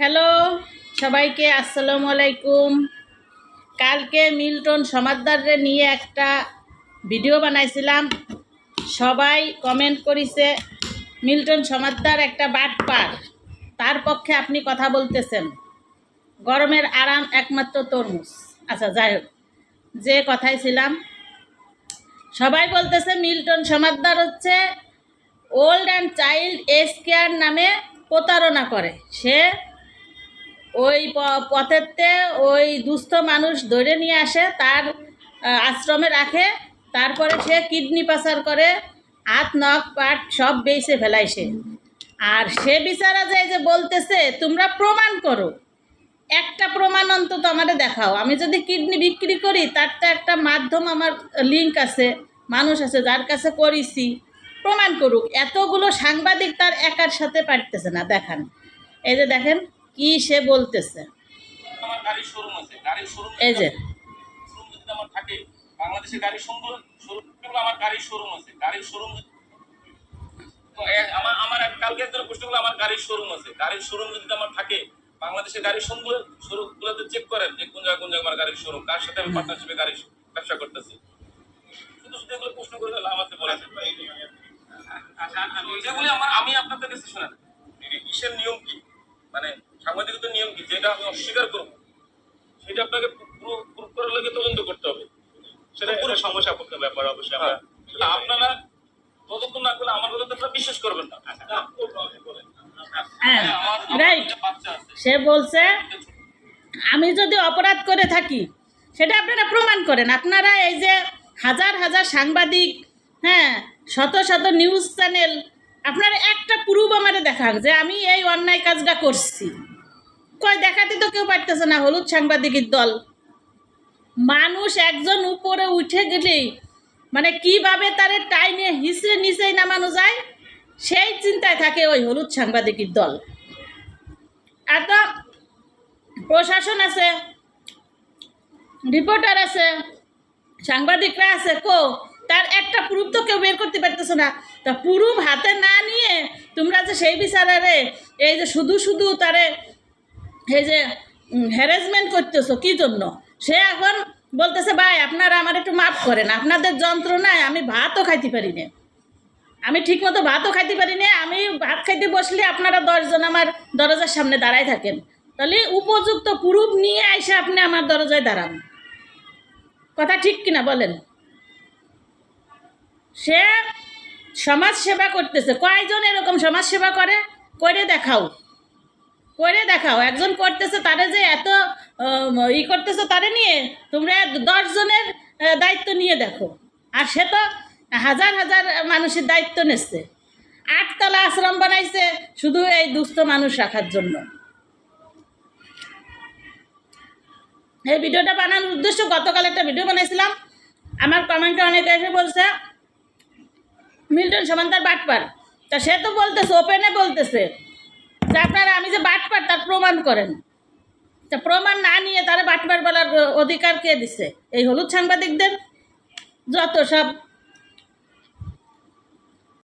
Hello, সবাইকে আসসালামু আলাইকুম। কালকে মিল্টন সমাদদারে নিয়ে একটা ভিডিও বানাইছিলাম। সবাই কমেন্ট করিছে, মিল্টন সমাদদার একটা বাটপার, তার পক্ষে আপনি কথা বলতেছেন। গরমের আরাম একমাত্র তরমুজ। আচ্ছা যাই হোক, যে কথায় ছিলাম। সবাই বলতেছে, মিল্টন সমাদদার হচ্ছে old and child S care নামে প্রতারণা করে। সে ওই পথেতে ওই দুস্থ মানুষ ধরে নিয়ে আসে, তার আশ্রমে রাখে, তারপরে সে কিডনি পাচার করে, হাত, নখ, পাট সব বেঁচে ফেলায় সে। আর সে বিচারা যায় যে বলতেছে, তোমরা প্রমাণ করো। একটা প্রমাণ অন্তত আমাদের দেখাও। আমি যদি কিডনি বিক্রি করি, তার তো একটা মাধ্যম আমার লিঙ্ক আছে, মানুষ আছে, যার কাছে করেছি। প্রমাণ করুক। এতগুলো সাংবাদিক তার একার সাথে পারতেছে না দেখান। এই যে দেখেন কি সে বলতেছে? এই যে। শোরুম যদি আমার থাকে বাংলাদেশে গাড়ির শোরুম শোরুম আমার গাড়ির শোরুম আছে। গাড়ির শোরুম আমার আমার কালকে একজন প্রশ্ন করল আমার গাড়ির শোরুম আছে। গাড়ির শোরুম যদি আমার থাকে বাংলাদেশে গাড়ির শোরুম শোরুম চেক করেন যে কোন জায়গায় কোন জায়গায় আমার গাড়ির শোরুম কার সাথে আমি পার্টনারশিপে ব্যবসা করতেছি। শুধু শুধু এগুলো প্রশ্ন করে বলেন যেগুলি আমার আমি আপনাদের কাছে শোনেন কিসের নিয়ম কি? মানে সাংবাদিকতার নিয়ম কি? যেটা আমি অস্বীকার করব সেটা আপনাকে প্রুফ করার লাগে তদন্ত করতে হবে। সেটা পুরো সমস্যা করতে ব্যাপার অবশ্যই আমরা আপনারা তদন্ত না করলে আমার কথা তো আপনারা বিশ্বাস করবেন না। হ্যাঁ একটা বাচ্চা আছে। সে বলছে আমি যদি অপরাধ করে থাকি সেটা আপনারা প্রমাণ করেন। আপনারা এই যে হাজার হাজার সাংবাদিক হ্যাঁ শত শত নিউজ চ্যানেল আপনারা একটা প্রুফ আমারে দেখান যে আমি এই অন্যায় কাজটা করছি। কয়, দেখাতে তো কেউ পারতেছে না, হলুদ সাংবাদিকের দল। মানুষ একজন উপরে উঠে গেলেই মানে কীভাবে তারে টাইনে হিসড়ে নিচেই নামানো যায়, সেই চিন্তায় থাকে ওই হলুদ সাংবাদিকের দল। এত প্রশাসন আছে, রিপোর্টার আছে, সাংবাদিকরা আছে, কো, তার একটা প্রুফ তো কেউ বের করতে পারতেছে না। তা প্রুফ হাতে না নিয়ে তোমরা যে সেই বিচারারে, এই যে শুধু শুধু তারে এই যে হ্যারাসমেন্ট করতেছো, কি জন্য? সে এখন বলতেছে, ভাই, আপনারা আমার একটু মাফ করেন, আপনাদের যন্ত্রণায় আমি ভাতও খাইতে পারি না। আমি ঠিক মতো ভাতও খাইতে পারি না, আমি ভাত খাইতে বসলে আপনারা দশজন আমার দরজার সামনে দাঁড়ায় থাকেন। তাহলে উপযুক্ত প্রুফ নিয়ে এসে আপনি আমার দরজায় দাঁড়ান। কথা ঠিক কিনা বলেন? সে সমাজ সেবা করতেছে। কয়জন এরকম সমাজ সেবা করে? করে দেখাও। করে দেখাও, একজন করতেছে তারে যে এত ই করতেছে তারে নিয়ে তোমরা দশজনের দায়িত্ব নিয়ে দেখো। আর সে তো হাজার হাজার মানুষের দায়িত্ব নিচ্ছে। আটতলা আশ্রম বানাইছে শুধু এই দুস্থ মানুষ রাখার জন্য। এই ভিডিওটা বানানোর উদ্দেশ্য, গতকাল একটা ভিডিও বানাইছিলাম। আমার কমেন্টে অনেকে এসে বলছে, মিল্টন সমান্তার বাটপার। তা সে তো বলতেছে, ওপেনে বলতেছে। যে আপনারা, আমি যে বাটপার, তার প্রমাণ করেন। তা প্রমাণ না নিয়ে তারা বাটপার বলার অধিকার কে দিছে? এই হলুদ সাংবাদিকদের? যত সব